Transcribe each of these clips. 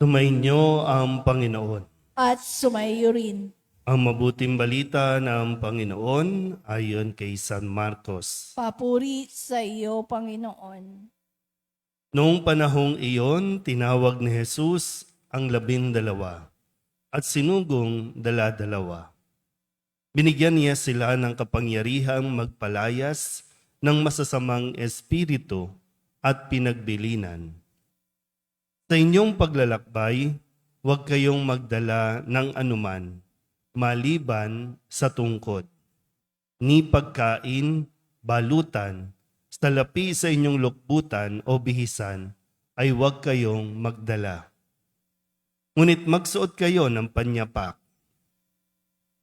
Tumainyo ang Panginoon. at sumayo rin. Ang mabuting balita ng Panginoon ayon kay San Marcos. Papuri sa iyo, Panginoon. Noong panahong iyon, tinawag ni Jesus ang labindalawa at sinugong dala-dalawa. Binigyan niya sila ng kapangyarihang magpalayas ng masasamang espiritu at pinagbilinan. Sa inyong paglalakbay, huwag kayong magdala ng anuman, maliban sa tungkod, ni pagkain, balutan, salapi sa inyong lukbutan o bihisan, ay huwag kayong magdala. Ngunit magsuot kayo ng panyapak.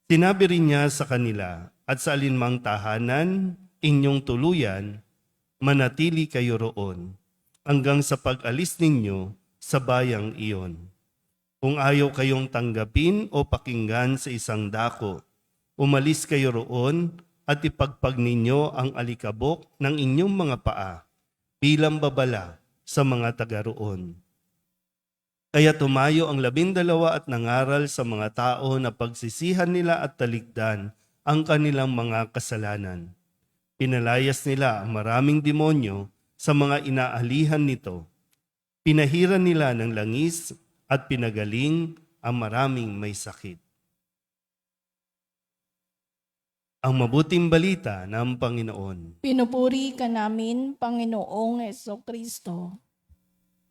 Sinabi rin niya sa kanila, at sa alinmang tahanan, inyong tuluyan, manatili kayo roon, hanggang sa pag-alis ninyo sa bayang iyon. Kung ayaw kayong tanggapin o pakinggan sa isang dako, umalis kayo roon at ipagpag ninyo ang alikabok ng inyong mga paa bilang babala sa mga taga roon. Kaya tumayo ang labindalawa at nangaral sa mga tao na pagsisihan nila at talikdan ang kanilang mga kasalanan. Pinalayas nila ang maraming demonyo sa mga inaalihan nito. Pinahiran nila ng langis at pinagaling ang maraming may sakit. Ang mabuting balita ng Panginoon. Pinupuri ka namin, Panginoong Yeso Kristo.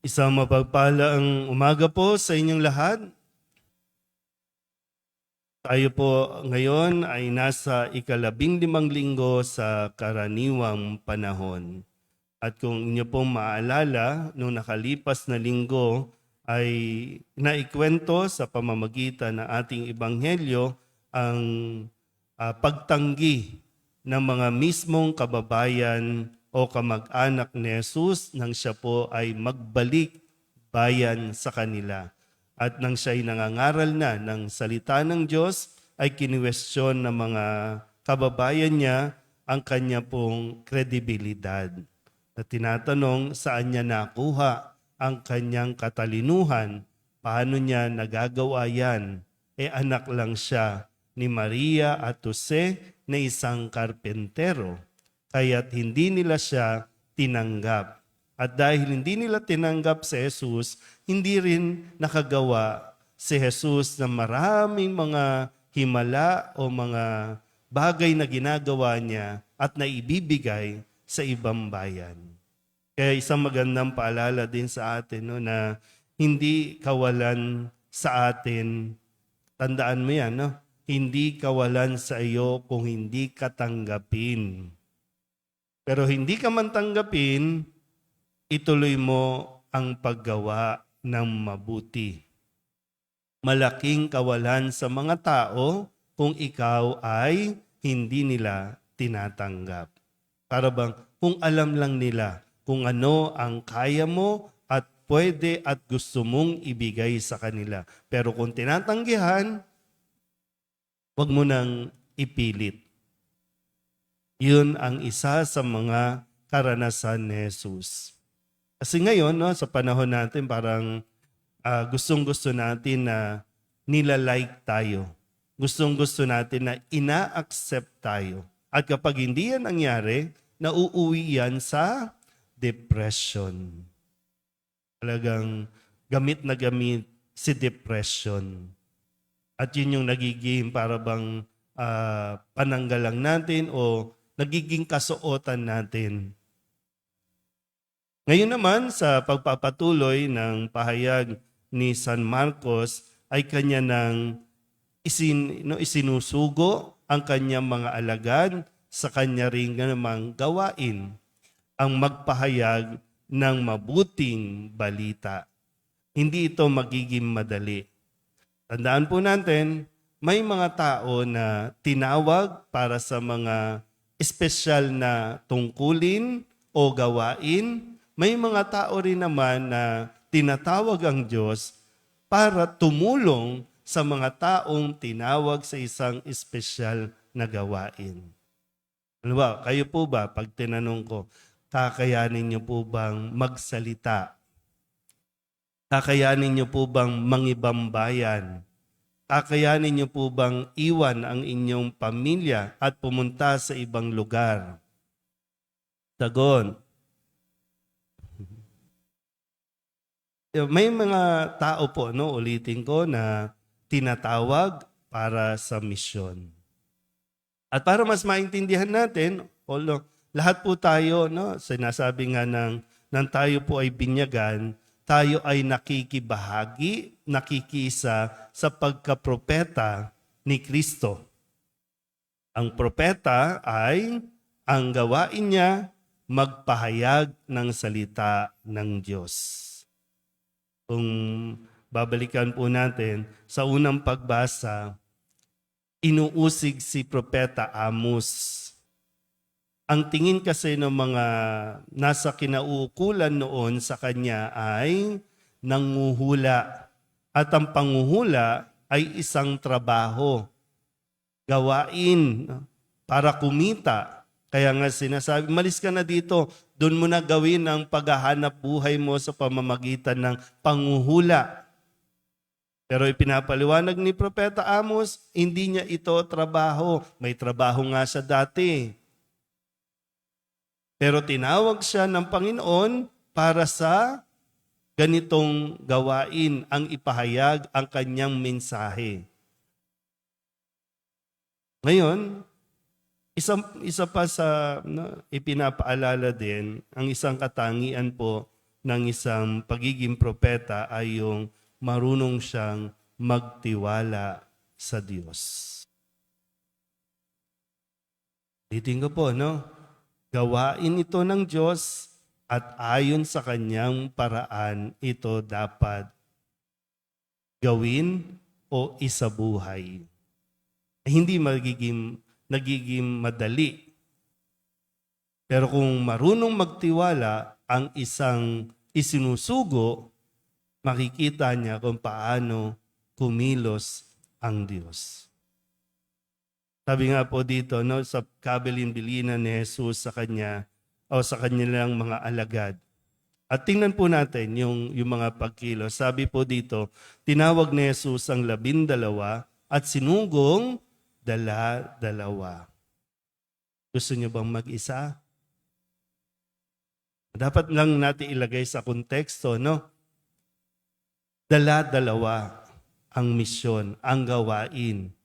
Isang mapagpalang umaga po sa inyong lahat. Tayo po ngayon ay nasa ikalabing limang linggo sa karaniwang panahon. At kung inyo pong maalala, nung nakalipas na linggo ay naikwento sa pamamagitan ng ating ebanghelyo ang ah, pagtanggi ng mga mismong kababayan o kamag-anak ni Jesus nang siya po ay magbalik bayan sa kanila. At nang siya ay nangangaral na ng salita ng Diyos, ay kiniwestiyon ng mga kababayan niya ang kanya pong kredibilidad. At tinatanong saan niya nakuha ang kanyang katalinuhan, paano niya nagagawa yan. E anak lang siya ni Maria at Jose na isang karpentero kaya't hindi nila siya tinanggap. At dahil hindi nila tinanggap si Jesus, hindi rin nakagawa si Jesus ng maraming mga himala o mga bagay na ginagawa niya at naibibigay sa ibang bayan. Kaya isang magandang paalala din sa atin no, na hindi kawalan sa atin, tandaan mo yan, no? hindi kawalan sa iyo kung hindi ka tanggapin. Pero hindi ka man tanggapin, ituloy mo ang paggawa ng mabuti. Malaking kawalan sa mga tao kung ikaw ay hindi nila tinatanggap. Para bang kung alam lang nila kung ano ang kaya mo at pwede at gusto mong ibigay sa kanila. Pero kung tinatanggihan, wag mo nang ipilit. Yun ang isa sa mga karanasan ni Jesus. Kasi ngayon, no, sa panahon natin, parang ah, gustong-gusto natin na nilalike tayo. Gustong-gusto natin na ina-accept tayo. At kapag hindi yan nangyari, nauuwi yan sa depression. Talagang gamit na gamit si depression. At yun yung nagiging para bang ah, pananggal lang natin o nagiging kasuotan natin. Ngayon naman sa pagpapatuloy ng pahayag ni San Marcos ay kanya nang isin, no, isinusugo ang kanyang mga alagad sa kanya rin namang gawain ang magpahayag ng mabuting balita. Hindi ito magiging madali. Tandaan po natin, may mga tao na tinawag para sa mga espesyal na tungkulin o gawain. May mga tao rin naman na tinatawag ang Diyos para tumulong sa mga taong tinawag sa isang espesyal na gawain. Ba, kayo po ba, pag tinanong ko, kakayanin niyo po bang magsalita Kakayanin niyo po bang mangibang bayan? Kakayanin niyo po bang iwan ang inyong pamilya at pumunta sa ibang lugar? Sagon. May mga tao po, no, ulitin ko, na tinatawag para sa misyon. At para mas maintindihan natin, although lahat po tayo, no, sinasabi nga ng, ng tayo po ay binyagan, tayo ay nakikibahagi, nakikisa sa pagkapropeta ni Kristo. Ang propeta ay ang gawain niya magpahayag ng salita ng Diyos. Kung babalikan po natin sa unang pagbasa, inuusig si Propeta Amos. Ang tingin kasi ng mga nasa kinauukulan noon sa kanya ay nanguhula. At ang panguhula ay isang trabaho, gawain para kumita. Kaya nga sinasabi, malis ka na dito, doon mo na gawin ang paghahanap buhay mo sa pamamagitan ng panguhula. Pero ipinapaliwanag ni Propeta Amos, hindi niya ito trabaho. May trabaho nga siya dati. Pero tinawag siya ng Panginoon para sa ganitong gawain ang ipahayag ang kanyang mensahe. Ngayon, isa, isa pa sa no, ipinapaalala din, ang isang katangian po ng isang pagiging propeta ay yung marunong siyang magtiwala sa Diyos. Titing ko po, no? Gawain ito ng Diyos at ayon sa kanyang paraan ito dapat gawin o isabuhay. Eh, hindi magiging, nagiging madali. Pero kung marunong magtiwala ang isang isinusugo, makikita niya kung paano kumilos ang Diyos. Sabi nga po dito, no, sa kabilin-bilinan ni Jesus sa kanya o sa kanilang mga alagad. At tingnan po natin yung, yung mga pagkilos. Sabi po dito, tinawag ni Jesus ang labindalawa at sinugong dala-dalawa. Gusto niyo bang mag-isa? Dapat lang natin ilagay sa konteksto, no? Dala-dalawa ang misyon, ang gawain.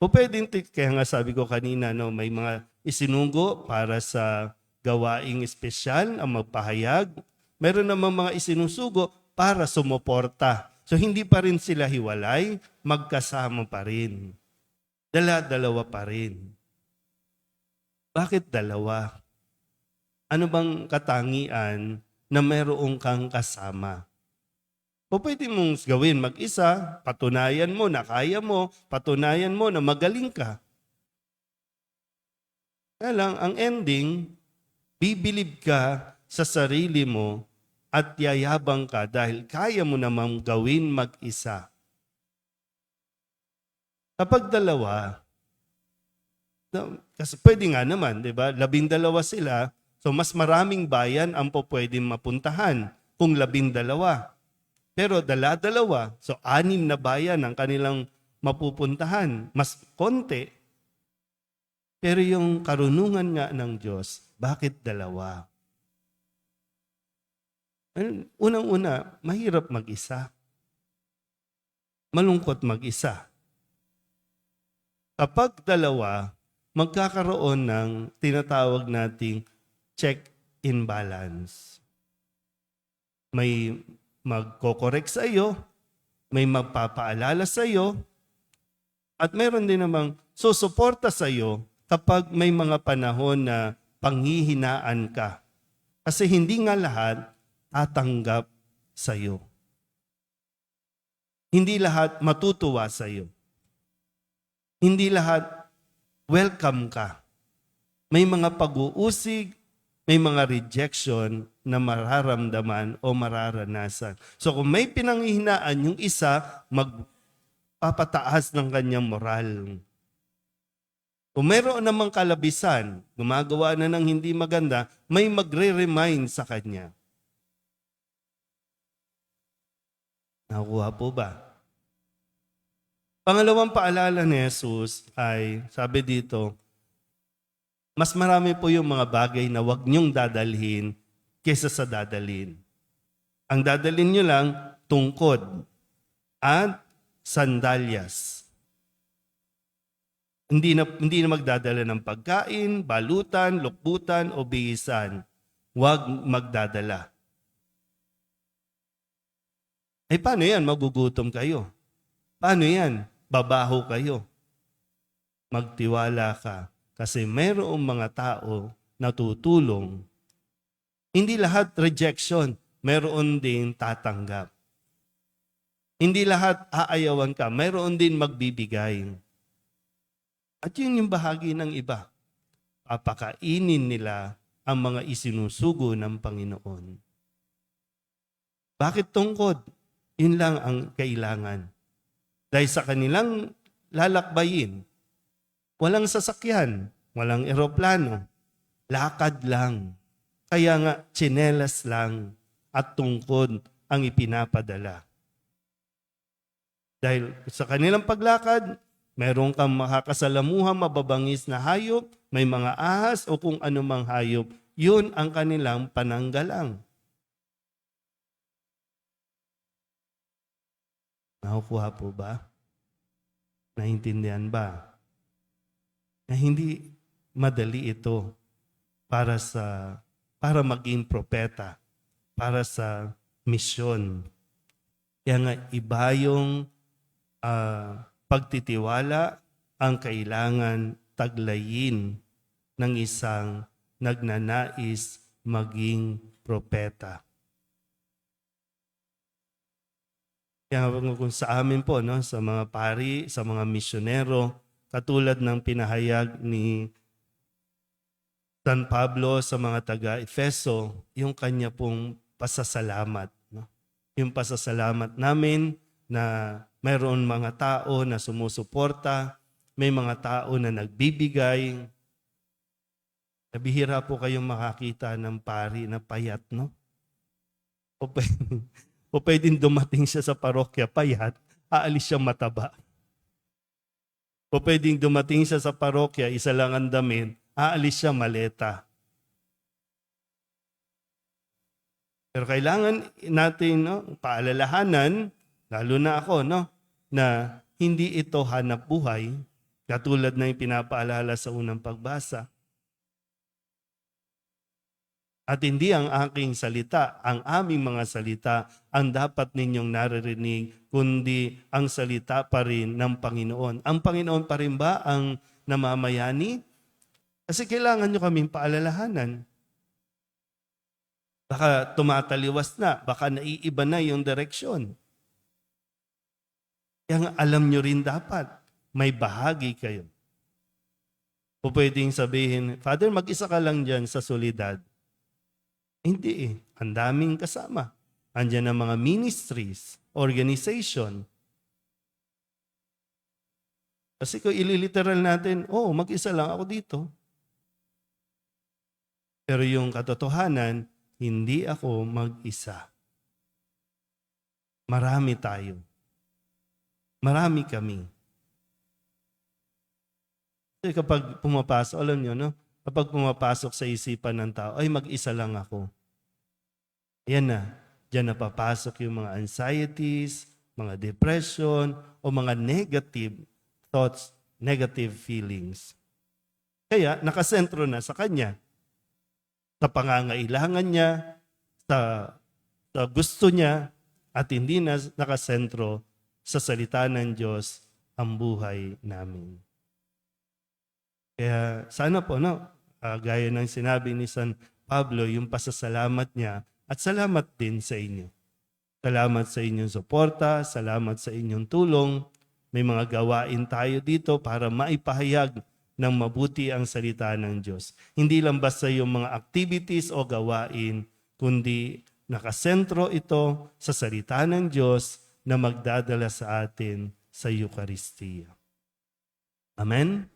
O pwedeng, kaya nga sabi ko kanina, no, may mga isinugo para sa gawaing espesyal, ang magpahayag. Meron namang mga isinusugo para sumuporta. So hindi pa rin sila hiwalay, magkasama pa rin. Dala-dalawa pa rin. Bakit dalawa? Ano bang katangian na mayroong kang kasama? O pwede mong gawin mag-isa, patunayan mo na kaya mo, patunayan mo na magaling ka. Kaya lang, ang ending, bibilib ka sa sarili mo at yayabang ka dahil kaya mo namang gawin mag-isa. Kapag dalawa, kasi pwede nga naman, di ba? Labing dalawa sila, so mas maraming bayan ang po pwedeng mapuntahan kung labing dalawa. Pero dala-dalawa, so anim na bayan ang kanilang mapupuntahan. Mas konti. Pero yung karunungan nga ng Diyos, bakit dalawa? Unang-una, mahirap mag-isa. Malungkot mag-isa. Kapag dalawa, magkakaroon ng tinatawag nating check-in balance. May magkokorek sa iyo, may magpapaalala sa iyo, at meron din namang susuporta sa iyo kapag may mga panahon na panghihinaan ka. Kasi hindi nga lahat tatanggap sa iyo. Hindi lahat matutuwa sa iyo. Hindi lahat welcome ka. May mga pag-uusig, may mga rejection na mararamdaman o mararanasan. So kung may pinanghihinaan yung isa, magpapataas ng kanyang moral. Kung mayroon namang kalabisan, gumagawa na ng hindi maganda, may magre-remind sa kanya. Nakuha po ba? Pangalawang paalala ni Jesus ay, sabi dito, mas marami po yung mga bagay na wag niyong dadalhin kesa sa dadalhin. Ang dadalhin niyo lang, tungkod at sandalyas. Hindi na, hindi na magdadala ng pagkain, balutan, lukbutan o bihisan. Huwag magdadala. Eh paano yan? Magugutom kayo. Paano yan? Babaho kayo. Magtiwala ka. Kasi mayroong mga tao na tutulong. Hindi lahat rejection. Mayroon din tatanggap. Hindi lahat aayawan ka. Mayroon din magbibigay. At yun yung bahagi ng iba. Papakainin nila ang mga isinusugo ng Panginoon. Bakit tungkod? Yun lang ang kailangan. Dahil sa kanilang lalakbayin, walang sasakyan, walang eroplano, lakad lang. Kaya nga, tsinelas lang at tungkod ang ipinapadala. Dahil sa kanilang paglakad, meron kang makakasalamuha mababangis na hayop, may mga ahas o kung anumang hayop, yun ang kanilang pananggalang. Nakukuha po ba? Naintindihan ba? Na hindi madali ito para sa para maging propeta, para sa misyon. Kaya nga iba yung ah, pagtitiwala ang kailangan taglayin ng isang nagnanais maging propeta. Kaya kung sa amin po, no, sa mga pari, sa mga misyonero, katulad ng pinahayag ni San Pablo sa mga taga-Efeso, yung kanya pong pasasalamat. No? Yung pasasalamat namin na mayroon mga tao na sumusuporta, may mga tao na nagbibigay. Nabihira po kayong makakita ng pari na payat, no? O pwedeng, o pwedeng dumating siya sa parokya payat, aalis siya mataba. O pwedeng dumating siya sa parokya, isa lang ang damit, aalis siya maleta. Pero kailangan natin no, paalalahanan, lalo na ako, no, na hindi ito hanap buhay, katulad na yung pinapaalala sa unang pagbasa. At hindi ang aking salita, ang aming mga salita, ang dapat ninyong naririnig, kundi ang salita pa rin ng Panginoon. Ang Panginoon pa rin ba ang namamayani? Kasi kailangan nyo kaming paalalahanan. Baka tumataliwas na, baka naiiba na yung direksyon. Kaya alam nyo rin dapat, may bahagi kayo. O pwedeng sabihin, Father, mag-isa ka lang dyan sa solidad. Hindi eh. Ang daming kasama. Andiyan ang mga ministries, organization. Kasi kung ililiteral natin, oh, mag-isa lang ako dito. Pero yung katotohanan, hindi ako mag-isa. Marami tayo. Marami kami. Kasi kapag pumapasok, alam nyo, no? Kapag pumapasok sa isipan ng tao, ay mag-isa lang ako. Yan na. Diyan na papasok yung mga anxieties, mga depression, o mga negative thoughts, negative feelings. Kaya nakasentro na sa kanya. Sa pangangailangan niya, sa, sa gusto niya, at hindi na nakasentro sa salita ng Diyos ang buhay namin. Kaya sana po, no, ah, gaya ng sinabi ni San Pablo, yung pasasalamat niya, at salamat din sa inyo. Salamat sa inyong suporta, salamat sa inyong tulong. May mga gawain tayo dito para maipahayag ng mabuti ang salita ng Diyos. Hindi lang basta yung mga activities o gawain, kundi nakasentro ito sa salita ng Diyos na magdadala sa atin sa Eucharistia. Amen?